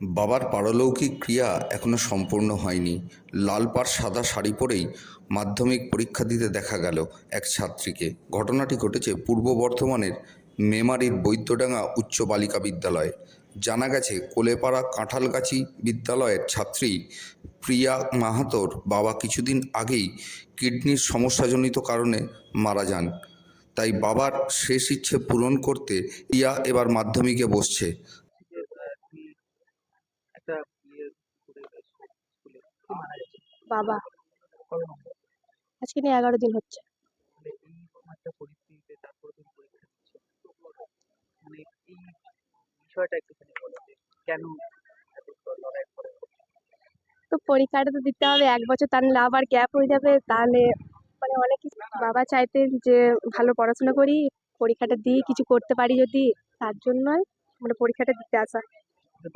বাবার পারলৌকিক ক্রিয়া এখনও সম্পূর্ণ হয়নি। লাল পাড় সাদা শাড়ি পরেই মাধ্যমিক পরীক্ষা দিতে দেখা গেল এক ছাত্রীকে। ঘটনাটি ঘটেছে পূর্ব বর্ধমানের মেমারির বৈদ্যডাঙ্গা উচ্চ বালিকা বিদ্যালয়ে। জানা গেছে, কোলেপাড়া কাঁঠালগাছি বিদ্যালয়ের ছাত্রী প্রিয়া মাহাতোর বাবা কিছুদিন আগেই কিডনির সমস্যাজনিত কারণে মারা যান। তাই বাবার শেষ ইচ্ছে পূরণ করতে প্রিয়া এবার মাধ্যমিকে বসছে। একটা করে স্কুলে। কে মারা গেছে বাবা। কবে মারা গেছে আজকে নিয়ে এগারো দিন হচ্ছে। মানে এই একটা পরিস্থিতিতে তারপরে তুমি পরীক্ষা দিচ্ছ। মানে এই বিষয়টা একটুখানি বলো যে কেন এত লড়াই করে তো পরীক্ষাটা তো দিতে হবে এক বছর তার নাহলে আবার গ্যাপ হয়ে যাবে। তাহলে মানে অনেক কিছু বাবা চাইতেন যে ভালো পড়াশোনা করি পরীক্ষাটা দিই কিছু করতে পারি যদি। তার জন্যই মানে পরীক্ষাটা দিতে আসা।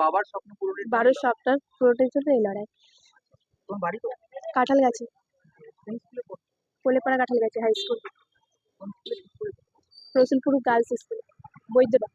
বাবার স্বপ্ন পূরণের বারো সপ্তাহ পুরোটাই জন্য এই লড়াই। তোমার বাড়ি তো কাঁঠাল গাছে। কোলেপাড়া কাঁঠাল গাছে high school Rasulpur girls school বৈদ্যটা